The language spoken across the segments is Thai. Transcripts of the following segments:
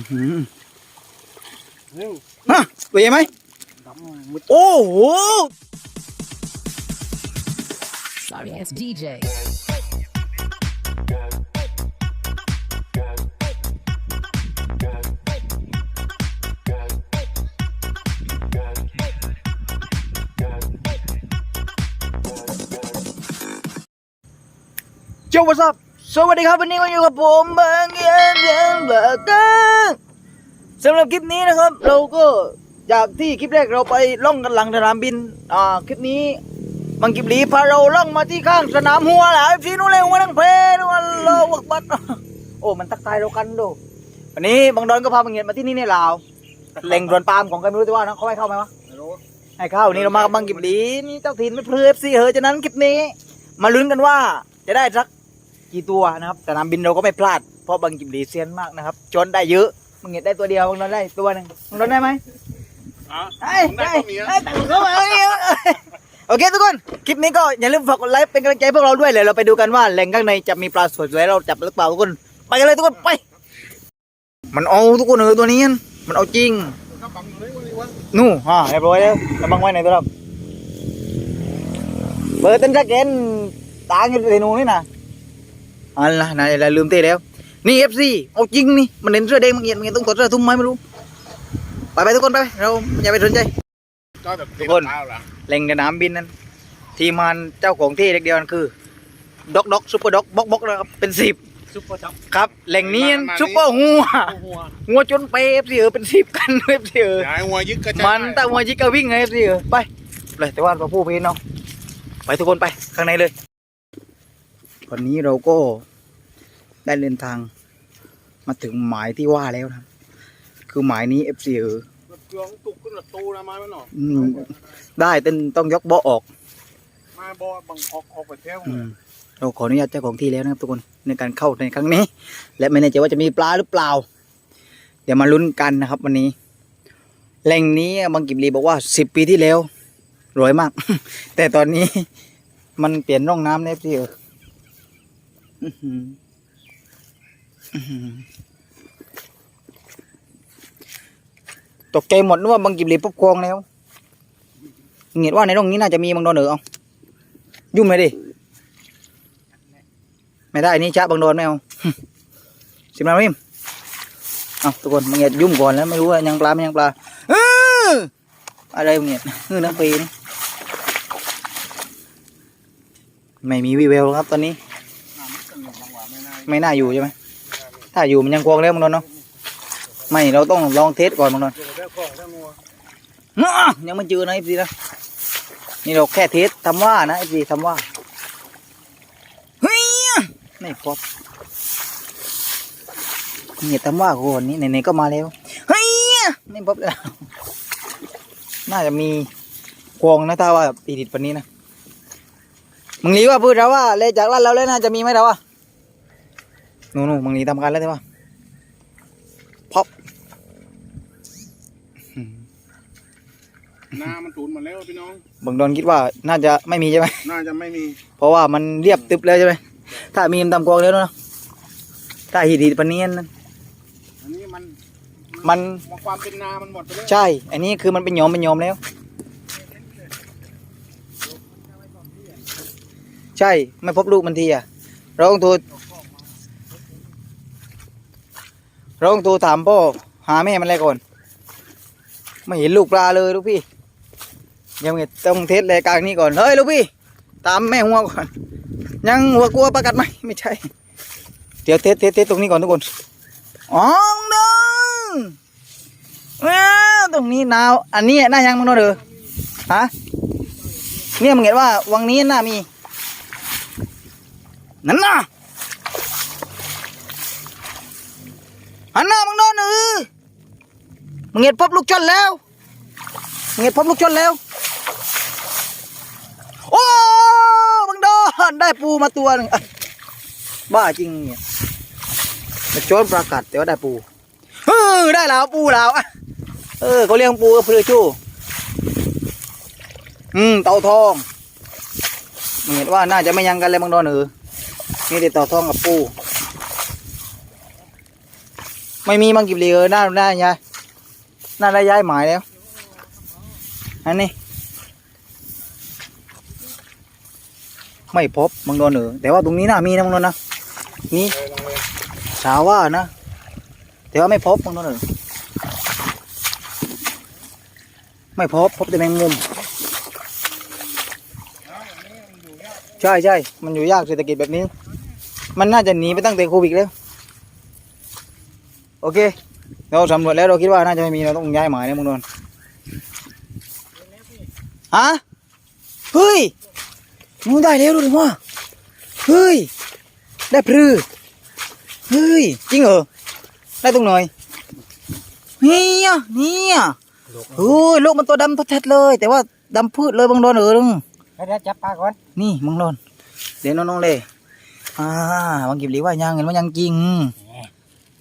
อื้อหือเร็วฮะตัวใหญ่ไหมดำมืดโอ้โห Sorry ass DJ. โจวัสดีสวัสดีครับวันนี้มาอยู่กับผมบางเย็นเย็นเบอร์เกอร์ สำหรับคลิปนี้นะครับ เราก็จากที่คลิปแรกเราไปล่องกันหลังสนามบิน อ่า คลิปนี้บังกิบลีพาเราล่องมาที่ข้างสนามหัวแหละพี่นู้นเลยหัวนังเพลนวันโลวักบัดโอ้ มันตักตายเรากันดูวันนี้บางดอนก็พาบังเงียนมาที่นี่ในลาวเล็งดวนปาล์มของกันไม่รู้ที่ว่านะเขาให้เข้าไหมวะไม่รู้ให้เข้านี่เรามากับบังกิบลีนี่เจ้าถิ่นไม่เพลือฟซีเหอะฉะนั้นคลิปนี้ มาลุ้นกันว่าจะได้สักกี่ตัวนะครับสนามบินเราก็ไม่พลาดเพราะบังกิบลีเซียนมากนะครับจนได้เยอะ บังเงียนได้ตัวเดียวบางดอนได้ตัวหนึ่งบางดอนได้ไหมอะได้ผมได้ได้ก็มีนะได้แต่งเข้ามาเนี่ยโอเคทุกคน คลิปนี้ก็อย่าลืมฝากกดไลค์เป็นกำลังใจพวกเราด้วยเลยเราไปดูกันว่าแหล่งข้างในจะมีปลาสวยๆเราจับหรือเปล่าทุกคน ไปกันเลยทุกคนไป มันเอาทุกคนเออตัวนี้มันเอาจริงก็บังอยู่เลยวันนี้วะนู่นอ่าเรียบร้อยแล้วกำลังไว้ไหนตัวครับเปิดเต้นจักเกนตางอยู่ในนู่นนี่นะอันละนายลืมเตะแล้ว นี่เอฟซีเอาจริงนี่มันเห็นเสื้อแดงมันเงียบมันเงียบต้องถอดเสื้อทุ่มไหมไม่รู้ไปไปทุกคนไปเราอย่าไปสนใจก็แบบทุกคนเท้าเหรอแหล่งสนามบินนั้น ทีมงานเจ้าของที่เล็กเดียวนั่นคือด็อกด็อกซุปเปอร์ด็อกบ็อกบ็อกนะครับเป็นสิบซุปเปอร์ช็อปครับแหล่งนี้ซุปเปอร์หัวหัวหัวจนเปเอฟซีเออเป็นสิบกันเอฟซีเอออย่าให้หัวยึดก็จะมันตั้งหัวจิกกะวิ่งไงเอฟซีเออไปเลยแต่ว่าเราพูดไปเนาะไปทุกคนไปข้างในเลยวันนี้เราก็ ได้เดินทาง มาถึงหมายที่ว่าแล้วนะครับคือหมายนี้เอฟซีเออเครื่องตุกขึ้นรถตู้นะมาไม่หนออืมได้เต้นต้องยกเบาะออกมาบอบังออกออกไปเที่ยวอืมเราขออนุญาตเจ้าของที่แล้วนะครับทุกคนในการเข้าในครั้งนี้ และไม่แน่ใจว่าจะมีปลาหรือเปล่า เดี๋ยวมาลุ้นกันนะครับ วันนี้แหล่งนี้บางกิบลีบอกว่าสิบปีที่แล้วรวยมาก แต่ตอนนี้มันเปลี่ยนร่องน้ำแล้วพี่เอออื้อหืออื้อหือ ตกใจหมดนึกว่าบางกิบลีปุ๊บคลองแล้วเงียดว่าในร่องนี้น่าจะมีบางดอนเออเอายุ่งเลยดิ ไม่ได้นี่จ้าบางโดนไม่เอาสิบนาทีเอาทุกคนมึงเงียยุ่มก่อนแล้วไม่รู้ว่ายังปลาไม่ยังปลาอะไรมึงเงียเออน้ำปีนี่ไม่มีวีเวลครับตอนนี้ ไม่น่าอยู่ใช่ไหม ถ้าอยู่มันยังกวงแล้วมึงโดนเนาะไม่เราต้องลองเทสก่อนมึงโดนเดี๋ยวได้ของได้งัวอ้อยังไม่เจอนะไอซีนะนี่เราแค่เทสทำว่านะไอซีทำว่าเฮ้ยไม่พบเนี่ยทำว่าคนนี้ไหนๆก็มาแล้วเฮ้ยไม่พบแล้วน่าจะมีควงนะถ้าว่าปีดิดปันนี้นะมึงรีว่าพูดเราว่าเลยจากร้านเราเลยน่าจะมีไหมเราอะ นู่นๆมึงรีทำกันแล้วใช่ปะพบหน้ามันตูนมาแล้วพี่น้องบางดอนคิดว่าน่าจะไม่มีใช่ไหมน่าจะไม่มี เพราะว่ามันเรียบตึบเลยใช่ไหมถ้ามีมันตำกวางแล้วเนอะถ้าหิดีปานนี้นะอันนี้มันมันความเป็นนา มันหมดไปแล้วใช่ อันนี้คือมันเป็นยอมเป็นยอมแล้ว ใช่ ไม่พบลูกมันทีอะ เราต้องโทรเร้องโทรถามพ่อหาแม่มันอะไรก่อน ไม่เห็นลูกปลาเลยลูกพี่ ยังไม่ต้องเทสรายการนี้ก่อน เฮ้ยลูกพี่ ตามแม่หัวก่อน ยังหัวกลัวประกัดไหมไม่ใช่ เดี๋ยวเทสเทสเทสตรงนี้ก่อนทุกคนอ๋อมึงดงว้าวตรงนี้หนาว อันนี้น่ายังมึงดงเด้อฮะเนี่ยมึงเห็นว่าวังนี้น่ามีนั่นน่ะ หันน้ามึงโดนเออมึงเห็นพบลูกชนแล้วมึงเห็นพบลูกชนแล้ว โอ้มึงโดนได้ปูมาตัวหนึ่งบ้าจริงเนี่ยมาโจนประกาศแต่ว่าได้ปูเออได้แล้วปูแล้วเออเขาเลี้ยงปูกับเพื่อชู้อืมเต่าทองมึงเห็นว่าน่าจะไม่ยังกันเลยมึงโดนเออนี่แต่เต่าทองกับปู ไม่มีมังกิบเหลีเออหน้าหน้ายายหน้าได้ย้ายหมายแล้ว อันนี้ ไม่พบมังนนเออแต่ว่าตรงนี้น่ามีนะมังนนนะนี่สาวว่านะ แต่ว่าไม่พบมังนนเออไม่พบพบแต่แมงมุมใช่ใช่มันอยู่ยากเศรษฐกิจแบบนี้ มันน่าจะหนีไปตั้งแต่โควิดแล้ว โอเค เราสำรวจแล้วเราคิดว่าน่าจะไม่มีเราต้องย้ายหมายนะมึงนนท์ฮะเฮ้ยมึงได้แล้วดูดิว่าเฮ้ย ได้พรือเฮ้ย จริงเหรอ ได้ตรงไหนเนี่ยเนี่ยเฮ้ยลูกมันตัวดำทัดๆเลย แต่ว่าดำพืชเลยบางโดนเออลุงให้ได้จับปลาก่อน นี่มึงโดนเดี๋ยวน้องๆเลย อ่าบางกิบหลีว่ายังเห็นว่ายังจริง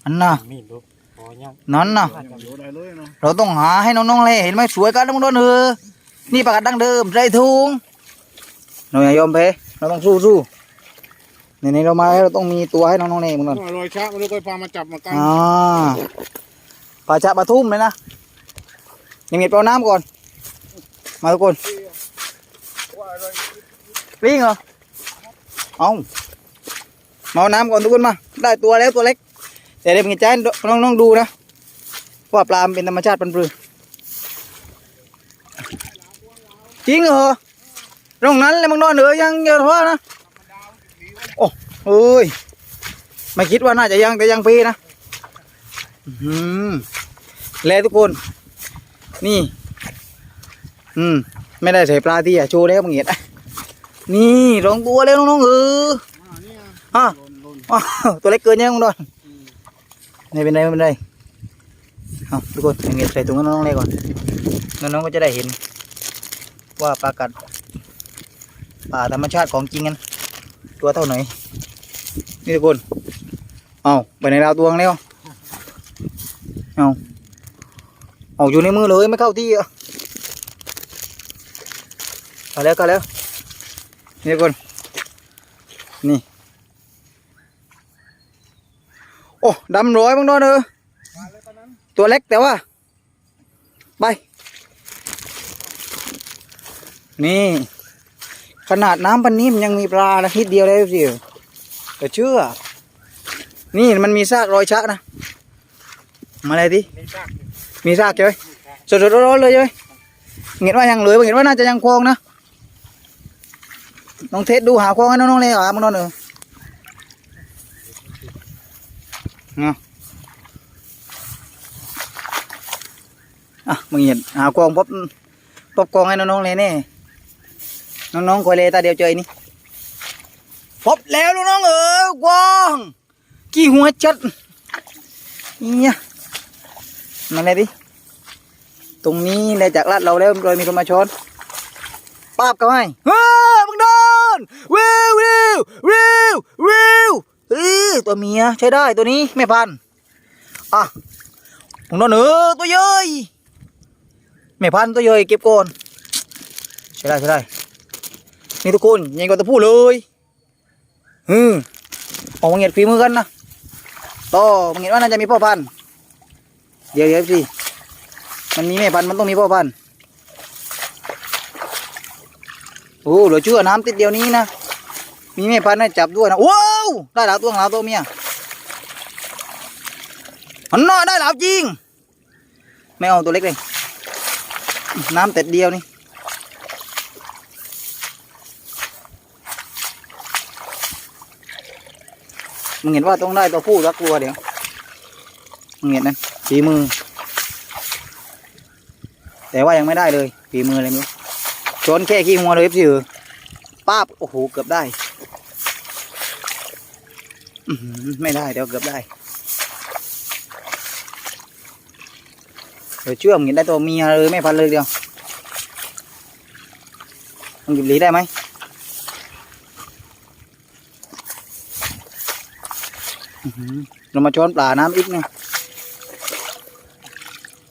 อันน่ะมีดลูกพอยังนั่นน่ะเดี๋ยวได้เลยเนาะเราต้องหาให้น้องๆเลยเห็นไหมสวยกันมึงโดนเออนี่ประกาศดังเดิมใจทุงเราอย่ายอมแพ้เราต้องสู้สู้ในนี้เรามาแล้วเราต้องมีตัวให้น้องๆเลยมึงโดนอร่อยช้ามันเลยพามาจับมากันอ่าปลาจะปลาทุ่มเลยนะยังมีเปล่าน้ำก่อน มาทุกคนวิ่งเหรอเอามาเอาน้ำก่อนทุกคนมา ได้ตัวแล้วตัวเล็ก แต่เดี๋ยวมึงจะให้น้องน้องๆดูนะว่าปลามเป็นธรรมชาติปันปลือจริงเหรอตรงนั้นเลยมึงนอนเหนือยังเยอะท้อนะโอ้เอ้ยไม่คิดว่าน่าจะยังแต่ยังปีนะอืมแล้วทุกคน นี่ อืม ไม่ได้ใส่ปลาที่อะโชว์แล้วมึงเห็นอะนี่รองตัวแล้วน้องๆเอออ่านี่ไงฮะตัวเล็กเกินยังมึงโดน ไม่เป็นไรไม่เป็นไรเอาทุกคนเงียบใส่ถุงให้น้องๆเลยก่อน น้องๆก็จะได้เห็น ว่าปลากัดป่าธรรมชาติของจริงกันตัวเท่าไหนนี่ทุกคนเอาไปในราวตวงแล้วเอาเอาอยู่ในมือเลยไม่เข้าที่อะก็แล้วก็แล้วนี่ทุกคนนี่ โอ้ดำร้อยบ้างเนาะเนอะตัวเล็กแต่ว่า ไป นี่ ขนาดน้ำปันนี้มันยังมีปลาละทิดเดียวเลยสิแต่เชื่อ นี่มันมีซากรอยชะนะ มาเลยดิมีซากใช่ไหมสดๆร้อนๆเลยใช่ไหมเห็นว่ายังเหลือเห็นว่าน่าจะยังคลองนะน้องเทสดูหาคลองให้น้องๆเลยเหรอมึงนอนเออ เอาอะมึงเห็นหาคลองพบพบคลองให้น้องๆเลยแน่น้องๆคอยเลยตาเดียวเจอไอ้นี่พบแล้วน้องๆเออกวางกี่หัวจัดเนี่ยมาเลยดิตรงนี้เลยจากลาดเราแล้วโดยมีคนมาชนป้าบก็ให้เฮ้ยมึงโดนวิววิววิววิว เฮ้ยตัวเมียใช้ได้ตัวนี้ไม่พันอะมึงโดนเออตัวเย้ยไม่พันตัวเย้ยเก็บก่อนใช้ได้ใช้ได้นี่ทุกคนยังกว่าตัวผู้เลยอืมออกมาเงียดฝีมือกันนะต่อมึงเห็นว่าน่าจะมีพ่อพันธุ์เดี๋ยวเดี๋ยวสิมันมีแม่พันธุ์มันต้องมีพ่อพันธุ์โอ้เหลือเชื่อน้ำติดเดียวนี้นะ มีแม่พันธุ์ให้จับด้วยนะว้าวได้หลาวตัวหลาตัวเมียมันน่าได้หลาวจริง ไม่เอาตัวเล็กเลย น้ำเติดเดียวนี่มึงเห็นว่าต้องได้ตัวผู้รักตัวเดี๋ยวมึงเห็นนั่นฝีมือ แต่ว่ายังไม่ได้เลยฝีมืออะไรไม่รู้ชนแค่ขี้หัวเลยพี่เออป้าบโอ้โหเกือบได้ ไม่ได้เดี๋ยวเกือบได้เดี๋ยวเชื่อมเห็นได้ตัวเมียเลยไม่พันเลยเดียวมึงหยิบหลีได้ไหมเรามาช้อนปลาน้ำอีกเนี่ย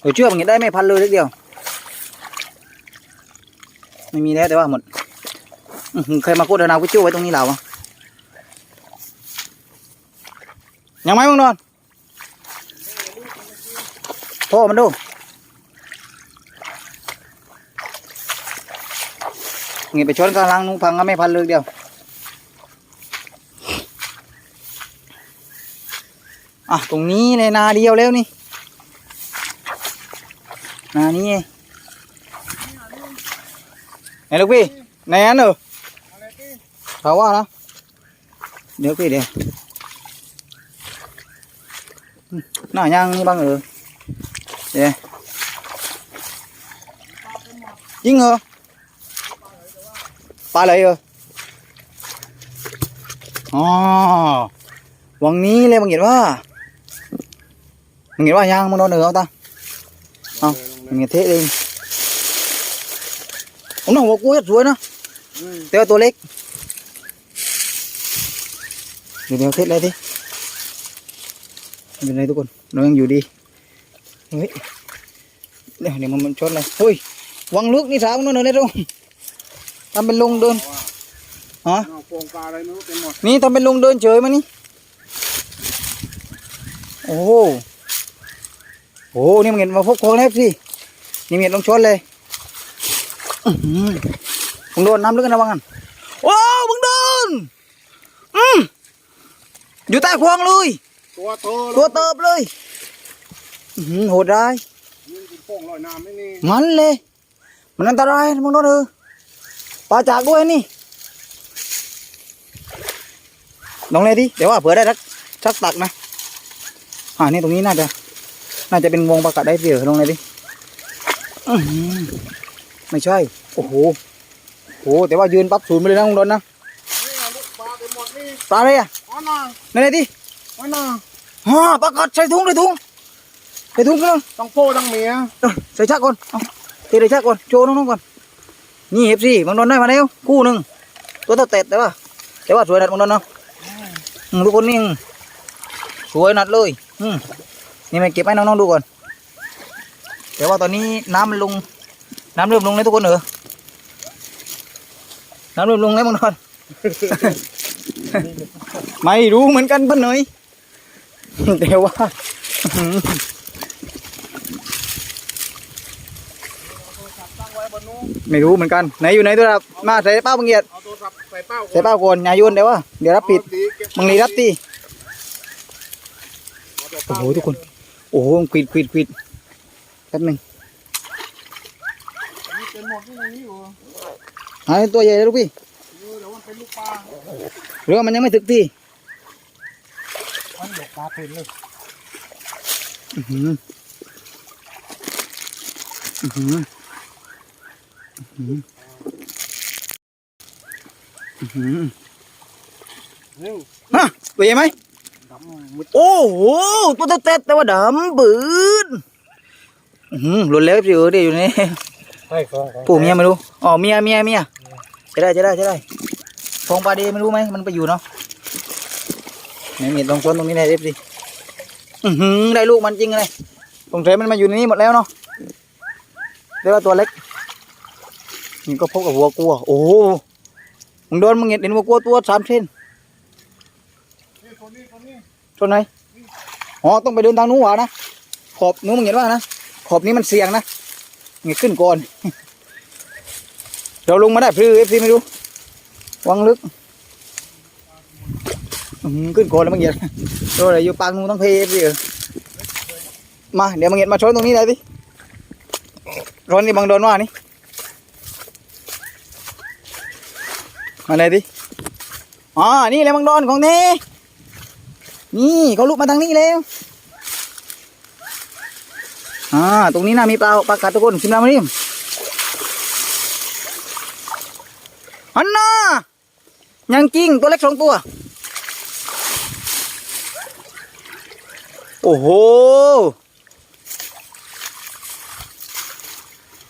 เดี๋ยวเชื่อมอย่างนี้ได้ไม่พันเลยเดียว ไม่มีแล้วแต่ว่าหมดเคยมาโคตรนาวิจูไว้ตรงนี้เหล่าวะ ยังไหมมึงนอนพ่อมันดูงี้ไปชนกลางลังนุงพังก็ไม่พันเลยเดียว อะ ตรงนี้เลยนาเดียวแล้วนี่ นานี้ไงไหนลูกพี่ไหนอันเอออะไรที่เขาว่านะเดี๋ยวพี่เดี๋ยว อืมหน้าย่างนี่บ้างเออเดี๋ยวยิงเหรอปลาอะไรเอออ๋อวังนี้เลยมึงเห็นว่ามึง เห็นว่าย่างมึงโดนเหนือเอาตาเอามึงเห็นเทะเองผมน้องหัวกูสวยนะอืมแต่ว่าตัวเล็กเดี๋ยวเดี๋ยวเทสเลยดิเป็นไรทุกคนเรายังอยู่ดีเฮ้ยเดี๋ยวเดี๋ยวมันมันชนเลยเฮ้ยวังลึกนี่สาวนู่นเลยตรงทำเป็นลงเดินฮะเอาโปงปลาอะไรไม่รู้เต็มหมดนี่ทำเป็นลงเดินเฉยมานี่โอ้โหโอ้โหนี่มันเห็นมาพบโค้งแล้วสินี่มันเห็นลงชนเลยอื้อหือมึงโดนน้ำลึกกันนะวังกันโอ้มึงโดนอืมอยู่ใต้ควงเลย ตัวโตตัวเติบเลยอื้อหือโหดร้ายนี่กินโป่งลอยน้ำไม่นี่มันเลย มันอันตรายนะมึงโดนเออปลาจากด้วยนี่ลองเลยดิเดี๋ยวว่าเผื่อได้สักสักตักนะอ่านี่ตรงนี้น่าจะ น่าจะเป็นวงปลากัดได้เปรียวลงเลยดิอื้อหือไม่ใช่ โอ้โหโอ้โหแต่ว่ายืนปั๊บศูนย์ไปเลยนะมึงโดนนะนี่เอาลูกปลาเต็มหมดนี่ปลาอะไรอะอ๋อน่ะนั่นเลยดิ อ๋อน่ะ ฮ่าปลากัดใส่ถุงใส่ถุงใส่ถุงกันต้องโป้ต้องเมียเออใส่ชักก่อนเอาเทใส่ชักก่อนโชว์น้องๆก่อนนี่เอฟซีบางดอนได้มาแล้วคู่หนึ่งตัวเท่าเต็ดแต่ว่าแต่ว่าสวยนัดบางดอนเนาะอืมทุกคนนี่อืมสวยนัดเลยอืมนี่มาเก็บให้น้องๆดูก่อน แต่ว่าตอนนี้น้ำมันลง น้ำเริ่มลงแล้วทุกคนเออน้ำเริ่มลงแล้วบางดอนไม่รู้เหมือนกันเพื่อนหน่อย แต่ว่าไว้บนนู้นไม่รู้เหมือนกันไหนอยู่ไหนตัวรับมาใส่เป้าบังเกียดเอาโทรใส่เป้าก่อนอย่าโยนเดี๋ยวว่าเดี๋ยวรับปิดบมังรีรับตีโอ้โหทุกคน โอ้โหควิดควิดควิดแป๊บหนึงนี่เต็มหมดนี่ในนี้อยู่หาตัวใหญ่เลยลูกพี่เออเดี๋ยวมันเป็นลูกปลาหรือว่ามันยังไม่ถึกที่ มันหลบปลาเป็นเลยอื้อหืออื้อหืออื้อหืออื้อหือนี่ฮะตัวใหญ่ไหมดำมุดโอ้โหตัวเต็ดๆแต่ว่าดำบืนอื้อหือหลุดแล้วสิเออเดี๋ยวอยู่นี่ใช่ของของปู่เมียไม่รู้อ๋อเมียเมียเมียจะได้จะได้จะได้ฟองปลาเดไม่รู้ไหมมันไปอยู่เนาะไห นมีตรงต้นตรงนี้ได้เรียบสิอือหือได้ลูกมันจริงเลยตรงเทมันมาอยู่ในนี้หมดแล้วเนาะเรียกว่าตัวเล็กนี่ก็พบกับวัวกลัว โอ้โหมึงโดนมึงเห็นเห็นวัวกลัวตัวสามเส้นนี่ตัวนี้ตัวนี้ต้นไหนอ๋อต้องไปเดินทางนู้นหวานะขอบนู้นมึงเห็นว่านะขอบนี้มันเสี่ยงนะเงี้ขึ้นก่อนเราลงมาได้พลื้เอฟซีไม่รู้วังลึก ขึ้นโคนแล้วมังเงียดเราอะไรอยู่ปางนู้นต้องเพย์เอฟซีเออมาเดี๋ยวมังเงียดมาชนตรงนี้เลยดิร้อนนี่บังโดนว่านี่มาเลยดิอ๋อนี่แหละบังโดนของเน่นี่เขาลุกมาทางนี้แล้วอ่าตรงนี้น่ามีปลาปลากัดทุกคนชิมแล้วมาดิอันน่ายังจริงตัวเล็กสองตัว อ้โห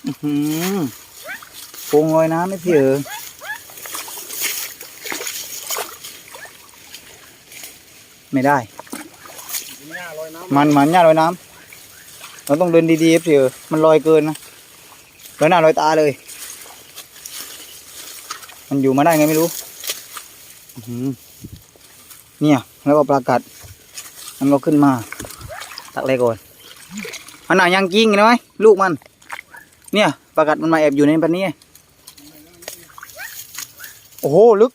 อื้อหือโป่งลอยน้ำไม่เพี่อไม่ได้กินหญ้าลอยน้ำมันมันหญ้าลอยน้ำเราต้องเดินดีๆพี่เออมันลอยเกินนะลอยหน้าลอยตาเลย มันอยู่มาได้ไงไม่รู้เนี่ย แล้วก็ปลากัด มันก็ขึ้นมา ตักเลยก่อนอันไหนยังกิ้งเห็นไหมลูกมัน เนี่ยปลากัดมันมาแอบอยู่ในปันนี้โอ้โหลึก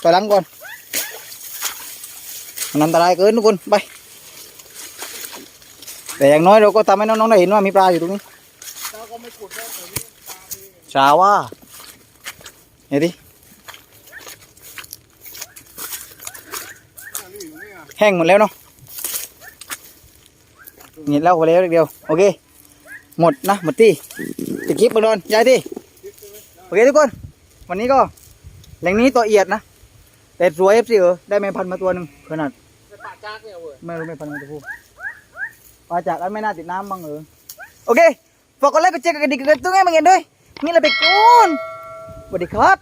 ไปหลังก่อนมันอันตรายเกินทุกคนไป แต่อย่างน้อยเราก็ทำให้น้องๆได้เห็นว่ามีปลาอยู่ตรงนี้ชาว่าเห็นดิแห้งหมดแล้วเนาะ เห็นแล้วไปแล้วเดียวโอเค หมดนะหมดที่จะคลิปมาโดนยายที่โอเคทุกคน วันนี้ก็แหล่งนี้ตัวเอียดนะแต่สวยเอฟซีเออได้แม่พันมาตัวหนึ่งขนาดปลาจากเนี่ยเว้ยไม่รู้แม่พันธุ์มันจะพูดปลาจากอันไม่น่าติดน้ำบ้างเออโอเคฝากกดไลค์กดแชร์กดกระดิ่งกดกระตุ้งให้มาเงินด้วยมีอะไรไปก่อนสวัสดีครับ